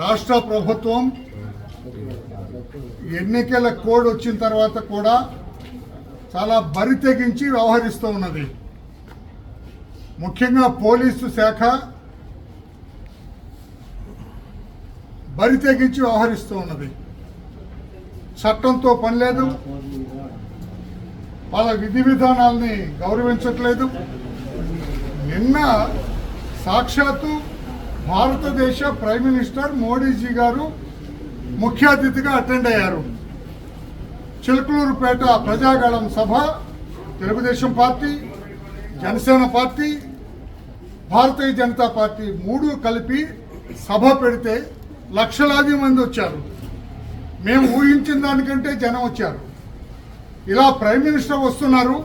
రాష్ట్ర ప్రభుత్వం ఎన్నికల కోడ్ వచ్చిన తర్వాత కూడా చాలా బరి తెగించి వ్యవహరిస్తూ ఉన్నది. ముఖ్యంగా పోలీసు శాఖ బరి తెగించి వ్యవహరిస్తూ ఉన్నది. చట్టంతో పని లేదు. వాళ్ళ విధి విధానాల్ని గౌరవించట్లేదు. నిన్న సాక్షాత్తు భారతదేశ ప్రైమ్ మినిస్టర్ మోడీజీ గారు ముఖ్య అతిథిగా అటెండ్ అయ్యారు. చిలుకలూరుపేట ప్రజాగళం సభ Telugu Desam party Janasena party Bharatiya Janata party మూడు కలిపి సభ పెడితే లక్షలాది మంది వచ్చారు. మేము ఊహించిన దానికంటే జనం వచ్చారు. ఇలా ప్రైమ్ మినిస్టర్ వస్తున్నారు.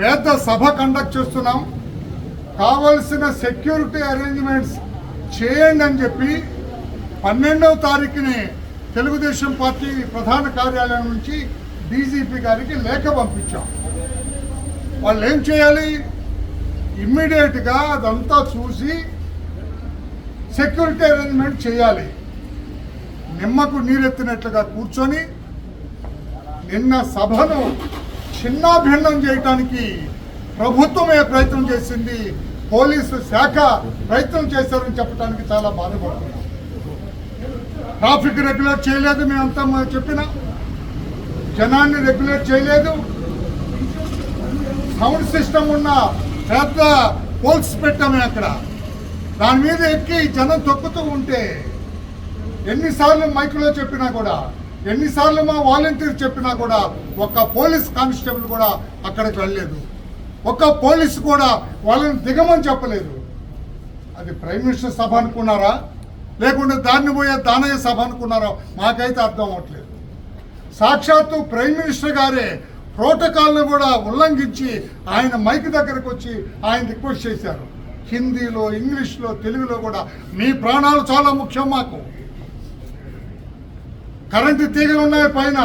పెద్ద సభ కండక్ట్ చేస్తున్నాం. కావలసిన సెక్యూరిటీ అరేంజ్మెంట్స్ చేయండి అని చెప్పి పన్నెండవ తారీఖుని తెలుగుదేశం పార్టీ ప్రధాన కార్యాలయం నుంచి డీజీపీ గారికి లేఖ పంపించాం. వాళ్ళు ఏం చేయాలి? ఇమ్మీడియట్గా అదంతా చూసి సెక్యూరిటీ అరేంజ్మెంట్ చేయాలి. నిమ్మకు నీరెత్తినట్లుగా కూర్చొని నిన్న సభను చిన్నాభిన్నం చేయటానికి ప్రభుత్వమే ప్రయత్నం చేసింది పోలీసు శాఖ ప్రయత్నం చేశారని చెప్పడానికి చాలా బాధపడుతున్నాం. ట్రాఫిక్ రెగ్యులేట్ చేయలేదు మేమంతా మ- చెప్పిన. జనాన్ని రెగ్యులేట్ చేయలేదు. సౌండ్ సిస్టమ్ ఉన్న పెద్ద పోల్స్ పెట్టాము అక్కడ. దాని మీద ఎక్కి జనం తొక్కుతూ ఉంటే ఎన్నిసార్లు మైకులో చెప్పినా కూడా ఎన్నిసార్లు మా వాలంటీర్ చెప్పినా కూడా ఒక్క పోలీస్ కానిస్టేబుల్ కూడా అక్కడికి వెళ్ళలేదు. ఒక్క పోలీసు కూడా వాళ్ళని దిగమని చెప్పలేదు. అది ప్రైమ్ మినిస్టర్ సభ అనుకున్నారా? లేకుంటే దాన్ని పోయే దానయ్య సభ అనుకున్నారా? మాకైతే అర్థం అవ్వట్లేదు. సాక్షాత్తు ప్రైమ్ మినిస్టర్ గారే ప్రోటోకాల్ని కూడా ఉల్లంఘించి ఆయన మైక్ దగ్గరకు వచ్చి ఆయన రిక్వెస్ట్ చేశారు. హిందీలో ఇంగ్లీష్లో తెలుగులో కూడా. మీ ప్రాణాలు చాలా ముఖ్యం మాకు. కరెంటు తీగలు ఉన్నాయి పైన.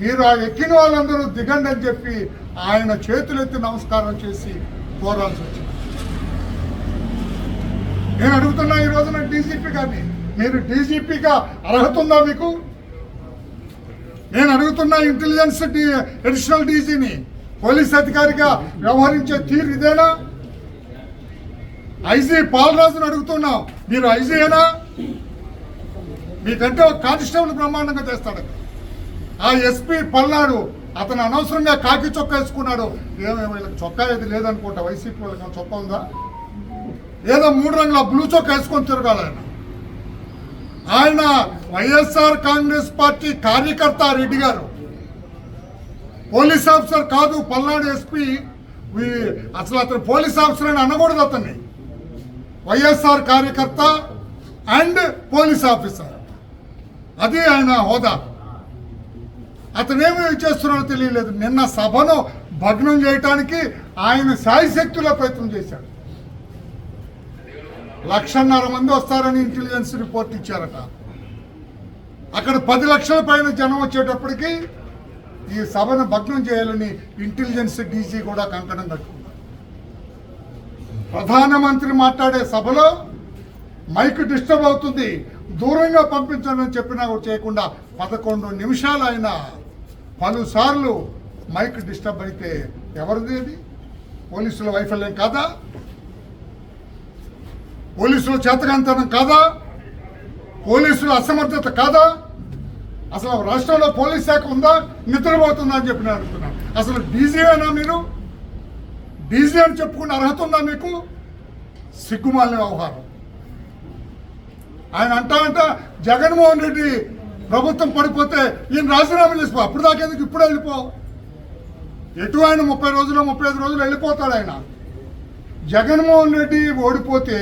మీరు ఆ ఎక్కిన వాళ్ళందరూ దిగండి అని చెప్పి ఆయన చేతులెత్తి నమస్కారం చేసి కోరాల్సి వచ్చింది. నేను అడుగుతున్నా ఈ రోజున డీజీపీ గారిని మీరు డీజీపీగా అర్హత ఉందా మీకు? నేను అడుగుతున్నా ఇంటెలిజెన్స్ అడిషనల్ డీజీని పోలీస్ అధికారిగా వ్యవహరించే తీరు ఇదేనా? ఐజీ పాలరాజును అడుగుతున్నాం మీరు ఐజీయేనా? మీకంటే ఒక కానిస్టేబుల్ బ్రహ్మాండంగా చేస్తాడు. ఆ ఎస్పీ పల్నాడు అతను అనవసరంగా కాకి చొక్కా వేసుకున్నాడు. ఏమో వీళ్ళకి చొక్కా ఏది లేదనుకుంటా. వైసీపీ వాళ్ళకి ఏమైనా చొక్కా ఉందా? ఏదో మూడు రంగుల బ్లూ చొక్కా వేసుకొని తిరగాలి ఆయన. ఆయన వైఎస్ఆర్ కాంగ్రెస్ పార్టీ కార్యకర్త రెడ్డి గారు. పోలీస్ ఆఫీసర్ కాదు పల్నాడు ఎస్పీ. అసలు అతను పోలీస్ ఆఫీసర్ అని అనకూడదు అతన్ని. వైఎస్ఆర్ కార్యకర్త అండ్ పోలీస్ ఆఫీసర్. అది ఆయన హోదా. అతనేమి చేస్తున్నాడో తెలియలేదు. నిన్న సభను భగ్నం చేయటానికి ఆయన శాయశక్తుల ప్రయత్నం చేశాడు. లక్షన్నర మంది వస్తారని ఇంటెలిజెన్స్ రిపోర్ట్ ఇచ్చారట. అక్కడ పది లక్షల పైన జనం వచ్చేటప్పటికి ఈ సభను భగ్నం చేయాలని ఇంటెలిజెన్స్ డీజీ కూడా కంకణం కట్టుకున్నారు ప్రధానమంత్రి మాట్లాడే సభలో మైక్ డిస్టర్బ్ అవుతుంది. దూరంగా పంపించండి అని చెప్పినా చేయకుండా పదకొండు నిమిషాలు ఆయన పలుసార్లు మైక్ డిస్టర్బ్ అయితే ఎవరిది పోలీసుల వైఫల్యం కాదా? పోలీసుల చేతకంతనం కాదా? పోలీసుల అసమర్థత కాదా? అసలు రాష్ట్రంలో పోలీస్ శాఖ ఉందా? నిద్రపోతుందా అని చెప్పి నేను అడుగుతున్నాను అసలు డీజీఏనా మీరు? డీజీ అని చెప్పుకునే అర్హత ఉందా మీకు? సిగ్గుమాలిన వ్యవహారం. ఆయన అంటా అంట జగన్మోహన్ రెడ్డి ప్రభుత్వం పడిపోతే ఈయన రాజీనామా చేసుకో. అప్పుడు దాకేందుకు ఇప్పుడు వెళ్ళిపో? ఎటు ఆయన ముప్పై రోజులు ముప్పై ఐదు రోజులు వెళ్ళిపోతాడు ఆయన. జగన్మోహన్ రెడ్డి ఓడిపోతే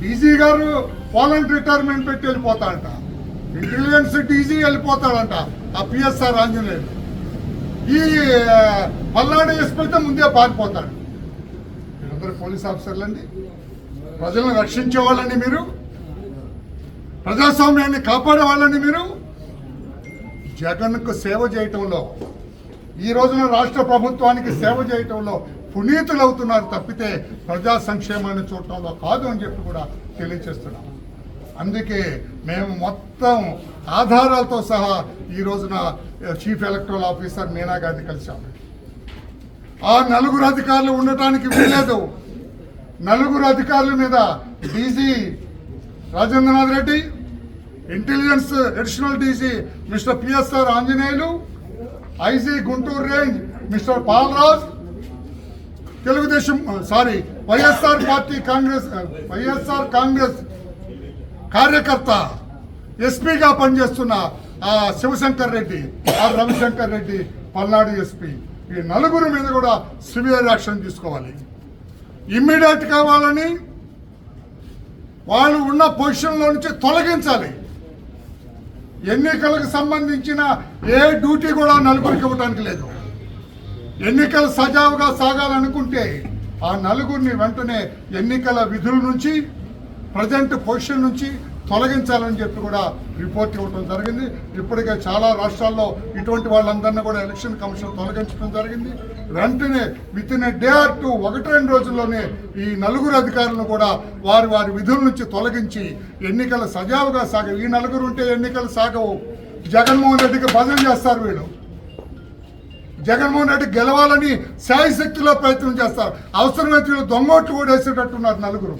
డీజీ గారు వాలంటీ రిటైర్మెంట్ పెట్టి వెళ్ళిపోతాడంట. ఇంటెలిజెన్స్ డీజీ వెళ్ళిపోతాడంట ఆ పిఎస్ఆర్ ఆంజనేయుడు ఈ మల్నాడు పల్నాడు ఎస్పీ ముందే పారిపోతాడు. మీరందరూ పోలీస్ ఆఫీసర్లండి. ప్రజలను రక్షించే వాళ్ళండి మీరు. ప్రజాస్వామ్యాన్ని కాపాడే వాళ్ళని మీరు జగన్కు సేవ చేయటంలో ఈ రోజున రాష్ట్ర ప్రభుత్వానికి సేవ చేయటంలో పునీతులు అవుతున్నారు తప్పితే ప్రజా సంక్షేమాన్ని చూడటంలో కాదు అని చెప్పి కూడా తెలియజేస్తున్నాం. అందుకే మేము మొత్తం ఆధారాలతో సహా ఈ రోజున చీఫ్ ఎలక్టరల్ ఆఫీసర్ మీనా గారిని కలిశాము ఆ నలుగురు అధికారులు ఉండటానికి వీలేదు నలుగురు అధికారుల మీద DG Rajendranath Reddy intelligence additional DC mister PSR Anjaneyulu IG Guntur range mister Palraj Telugu Desam sorry YSR party Congress YSR Congress కార్యకర్త ఎస్పీగా పనిచేస్తున్న ఆ శివశంకర్ రెడ్డి ఆ రవిశంకర్ రెడ్డి పల్నాడు ఎస్పీ. ఈ నలుగురు మీద కూడా సివియర్ యాక్షన్ తీసుకోవాలి. ఇమ్మీడియట్ కావాలని వాళ్ళు ఉన్న పొజిషన్లో నుంచి తొలగించాలి. ఎన్నికలకు సంబంధించిన ఏ డ్యూటీ కూడా నలుగురికి ఇవ్వడానికి లేదు. ఎన్నికలు సజావుగా సాగాలనుకుంటే ఆ నలుగురిని వెంటనే ఎన్నికల విధుల నుంచి ప్రజెంట్ పొజిషన్ నుంచి తొలగించాలని చెప్పి కూడా రిపోర్ట్ ఇవ్వడం జరిగింది. ఇప్పటికే చాలా రాష్ట్రాల్లో ఇటువంటి వాళ్ళందరినీ కూడా ఎలక్షన్ కమిషన్ తొలగించడం జరిగింది. వెంటనే with in a day or two ఒకటి రెండు రోజుల్లోనే ఈ నలుగురు అధికారులను కూడా వారి వారి విధుల నుంచి తొలగించి ఎన్నికలు సజావుగా సాగవు ఈ నలుగురు ఉంటే ఎన్నికలు సాగవు. జగన్మోహన్ రెడ్డికి బదులు చేస్తారు వీళ్ళు. జగన్మోహన్ రెడ్డి గెలవాలని శాయశక్తిలో ప్రయత్నం చేస్తారు. అవసరమైతే వీళ్ళు దొంగోట్లు ఓడేసేటట్టున్నారు నలుగురు.